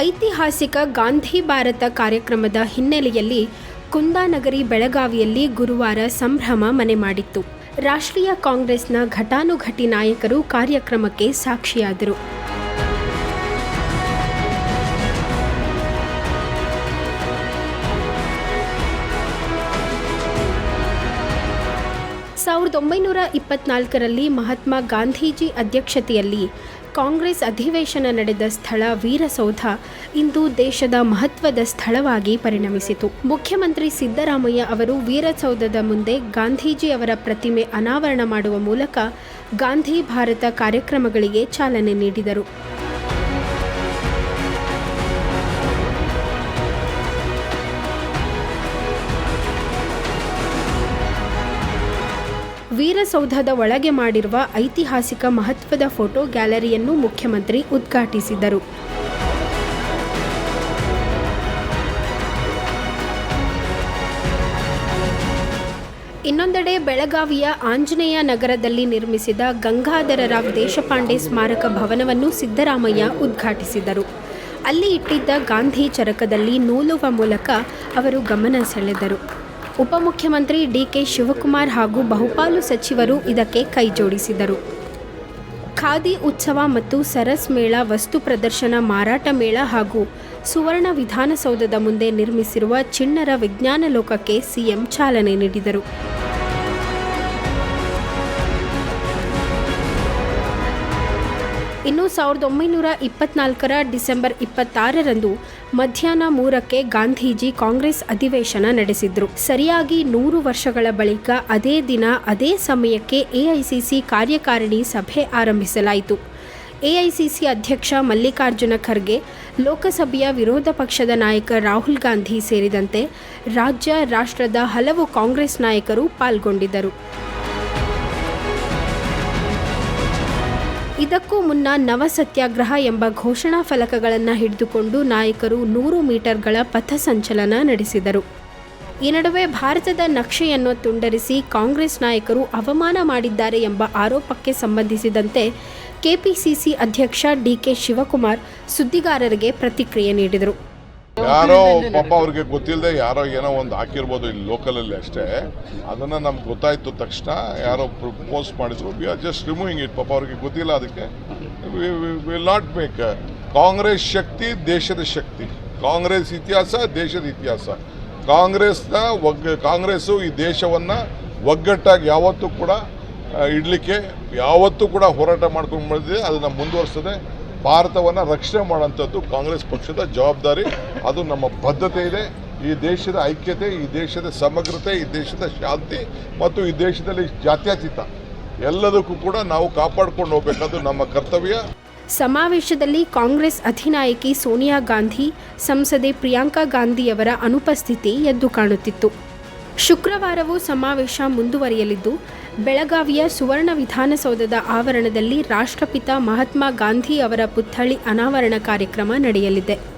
ಐತಿಹಾಸಿಕ ಗಾಂಧಿ ಭಾರತ ಕಾರ್ಯಕ್ರಮದ ಹಿನ್ನೆಲೆಯಲ್ಲಿ ಕುಂದಾನಗರಿ ಬೆಳಗಾವಿಯಲ್ಲಿ ಗುರುವಾರ ಸಂಭ್ರಮ ಮನೆ ಮಾಡಿತ್ತು. ರಾಷ್ಟ್ರೀಯ ಕಾಂಗ್ರೆಸ್ನ ಘಟಾನುಘಟಿ ನಾಯಕರು ಕಾರ್ಯಕ್ರಮಕ್ಕೆ ಸಾಕ್ಷಿಯಾದರು. ಸಾವಿರದ ಒಂಬೈನೂರ ಇಪ್ಪತ್ನಾಲ್ಕರಲ್ಲಿ ಮಹಾತ್ಮ ಗಾಂಧೀಜಿ ಅಧ್ಯಕ್ಷತೆಯಲ್ಲಿ ಕಾಂಗ್ರೆಸ್ ಅಧಿವೇಶನ ನಡೆದ ಸ್ಥಳ ವೀರಸೌಧ ಇಂದು ದೇಶದ ಮಹತ್ವದ ಸ್ಥಳವಾಗಿ ಪರಿಣಮಿಸಿತು. ಮುಖ್ಯಮಂತ್ರಿ ಸಿದ್ದರಾಮಯ್ಯ ಅವರು ವೀರಸೌಧದ ಮುಂದೆ ಗಾಂಧೀಜಿ ಅವರ ಪ್ರತಿಮೆ ಅನಾವರಣ ಮಾಡುವ ಮೂಲಕ ಗಾಂಧಿ ಭಾರತ ಕಾರ್ಯಕ್ರಮಗಳಿಗೆ ಚಾಲನೆ ನೀಡಿದರು. ವೀರಸೌಧದ ಒಳಗೆ ಮಾಡಿರುವ ಐತಿಹಾಸಿಕ ಮಹತ್ವದ ಫೋಟೋ ಗ್ಯಾಲರಿಯನ್ನು ಮುಖ್ಯಮಂತ್ರಿ ಉದ್ಘಾಟಿಸಿದರು. ಇನ್ನೊಂದೆಡೆ ಬೆಳಗಾವಿಯ ಆಂಜನೇಯ ನಗರದಲ್ಲಿ ನಿರ್ಮಿಸಿದ ಗಂಗಾಧರರಾವ್ ದೇಶಪಾಂಡೆ ಸ್ಮಾರಕ ಭವನವನ್ನು ಸಿದ್ದರಾಮಯ್ಯ ಉದ್ಘಾಟಿಸಿದರು. ಅಲ್ಲಿ ಇಟ್ಟಿದ್ದ ಗಾಂಧಿ ಚರಕದಲ್ಲಿ ನೂಲುವ ಮೂಲಕ ಅವರು ಗಮನ ಸೆಳೆದರು. ಉಪಮುಖ್ಯಮಂತ್ರಿ ಡಿಕೆ ಶಿವಕುಮಾರ್ ಹಾಗೂ ಬಹುಪಾಲು ಸಚಿವರು ಇದಕ್ಕೆ ಕೈಜೋಡಿಸಿದರು ಖಾದಿ ಉತ್ಸವ ಮತ್ತು ಸರಸ್ ಮೇಳ, ವಸ್ತು ಪ್ರದರ್ಶನ, ಮಾರಾಟ ಮೇಳ ಹಾಗೂ ಸುವರ್ಣ ವಿಧಾನಸೌಧದ ಮುಂದೆ ನಿರ್ಮಿಸಿರುವ ಚಿಣ್ಣರ ವಿಜ್ಞಾನ ಲೋಕಕ್ಕೆ ಸಿಎಂ ಚಾಲನೆ ನೀಡಿದರು. ಇನ್ನು ಸಾವಿರದ ಒಂಬೈನೂರ ಇಪ್ಪತ್ನಾಲ್ಕರ ಡಿಸೆಂಬರ್ ಇಪ್ಪತ್ತಾರರಂದು ಮಧ್ಯಾಹ್ನ ಮೂರಕ್ಕೆ ಗಾಂಧೀಜಿ ಕಾಂಗ್ರೆಸ್ ಅಧಿವೇಶನ ನಡೆಸಿದ್ರು. ಸರಿಯಾಗಿ ನೂರು ವರ್ಷಗಳ ಬಳಿಕ ಅದೇ ದಿನ, ಅದೇ ಸಮಯಕ್ಕೆ ಎಐಸಿಸಿ ಕಾರ್ಯಕಾರಿಣಿ ಸಭೆ ಆರಂಭಿಸಲಾಯಿತು. ಎಐಸಿಸಿ ಅಧ್ಯಕ್ಷ ಮಲ್ಲಿಕಾರ್ಜುನ ಖರ್ಗೆ, ಲೋಕಸಭೆಯ ವಿರೋಧ ಪಕ್ಷದ ನಾಯಕ ರಾಹುಲ್ ಗಾಂಧಿ ಸೇರಿದಂತೆ ರಾಜ್ಯ, ರಾಷ್ಟ್ರದ ಹಲವು ಕಾಂಗ್ರೆಸ್ ನಾಯಕರು ಪಾಲ್ಗೊಂಡಿದ್ದರು. ಇದಕ್ಕೂ ಮುನ್ನ ನವ ಸತ್ಯಾಗ್ರಹ ಎಂಬ ಘೋಷಣಾ ಫಲಕಗಳನ್ನು ಹಿಡಿದುಕೊಂಡು ನಾಯಕರು ನೂರು ಮೀಟರ್ಗಳ ಪಥಸಂಚಲನ ನಡೆಸಿದರು. ಈ ನಡುವೆ ಭಾರತದ ನಕ್ಷೆಯನ್ನು ತುಂಡರಿಸಿ ಕಾಂಗ್ರೆಸ್ ನಾಯಕರು ಅವಮಾನ ಮಾಡಿದ್ದಾರೆ ಎಂಬ ಆರೋಪಕ್ಕೆ ಸಂಬಂಧಿಸಿದಂತೆ ಕೆಪಿಸಿಸಿ ಅಧ್ಯಕ್ಷ ಡಿಕೆ ಶಿವಕುಮಾರ್ ಸುದ್ದಿಗಾರರಿಗೆ ಪ್ರತಿಕ್ರಿಯೆ ನೀಡಿದರು. ಯಾರೋ ಪಾಪ ಅವ್ರಿಗೆ ಗೊತ್ತಿಲ್ಲದೆ ಯಾರೋ ಏನೋ ಒಂದು ಹಾಕಿರ್ಬೋದು ಇಲ್ಲಿ ಲೋಕಲಲ್ಲಿ ಅಷ್ಟೇ. ಅದನ್ನ ನಮ್ಗೆ ಗೊತ್ತಾಯ್ತು ತಕ್ಷಣ ಯಾರೋ ಪೋಸ್ಟ್ ಮಾಡಿದ್ರು. We are just removing it ಪಾಪ ಅವ್ರಿಗೆ ಗೊತ್ತಿಲ್ಲ ಅದಕ್ಕೆ. ವಿಲ್ ನಾಟ್ ಮೇಕ್ ಕಾಂಗ್ರೆಸ್ ಶಕ್ತಿ ದೇಶದ ಶಕ್ತಿ. ಕಾಂಗ್ರೆಸ್ ಇತಿಹಾಸ ದೇಶದ ಇತಿಹಾಸ. ಕಾಂಗ್ರೆಸ್ನ ಒಗ್ಗ ಕಾಂಗ್ರೆಸ್ಸು ಈ ದೇಶವನ್ನು ಒಗ್ಗಟ್ಟಾಗಿ ಯಾವತ್ತೂ ಕೂಡ ಇಡಲಿಕ್ಕೆ ಯಾವತ್ತೂ ಕೂಡ ಹೋರಾಟ ಮಾಡ್ಕೊಂಡು ಬಂದಿದೆ. ಅದನ್ನು ಮುಂದುವರಿಸ್ತದೆ ಭಾರತವನ್ನು ರಕ್ಷಣೆ ಮಾಡುವಂಥದ್ದು ಕಾಂಗ್ರೆಸ್ ಪಕ್ಷದ ಜವಾಬ್ದಾರಿ. ಅದು ನಮ್ಮ ಬದ್ಧತೆ ಇದೆ. ಈ ದೇಶದ ಐಕ್ಯತೆ, ಈ ದೇಶದ ಸಮಗ್ರತೆ, ಈ ದೇಶದ ಶಾಂತಿ ಮತ್ತು ಈ ದೇಶದಲ್ಲಿ ಜಾತ್ಯತೀತ ಎಲ್ಲದಕ್ಕೂ ಕೂಡ ನಾವು ಕಾಪಾಡಿಕೊಂಡು ಹೋಗ್ಬೇಕಾದ್ದು ನಮ್ಮ ಕರ್ತವ್ಯ. ಸಮಾವೇಶದಲ್ಲಿ ಕಾಂಗ್ರೆಸ್ ಅಧಿನಾಯಕಿ ಸೋನಿಯಾ ಗಾಂಧಿ, ಸಂಸದೆ ಪ್ರಿಯಾಂಕಾ ಗಾಂಧಿಯವರ ಅನುಪಸ್ಥಿತಿ ಎದ್ದು ಕಾಣುತ್ತಿತ್ತು. ಶುಕ್ರವಾರವೂ ಸಮಾವೇಶ ಮುಂದುವರಿಯಲಿದ್ದು, ಬೆಳಗಾವಿಯ ಸುವರ್ಣ ವಿಧಾನಸೌಧದ ಆವರಣದಲ್ಲಿ ರಾಷ್ಟ್ರಪಿತ ಮಹಾತ್ಮ ಗಾಂಧಿ ಅವರ ಪುತ್ಥಳಿ ಅನಾವರಣ ಕಾರ್ಯಕ್ರಮ ನಡೆಯಲಿದೆ.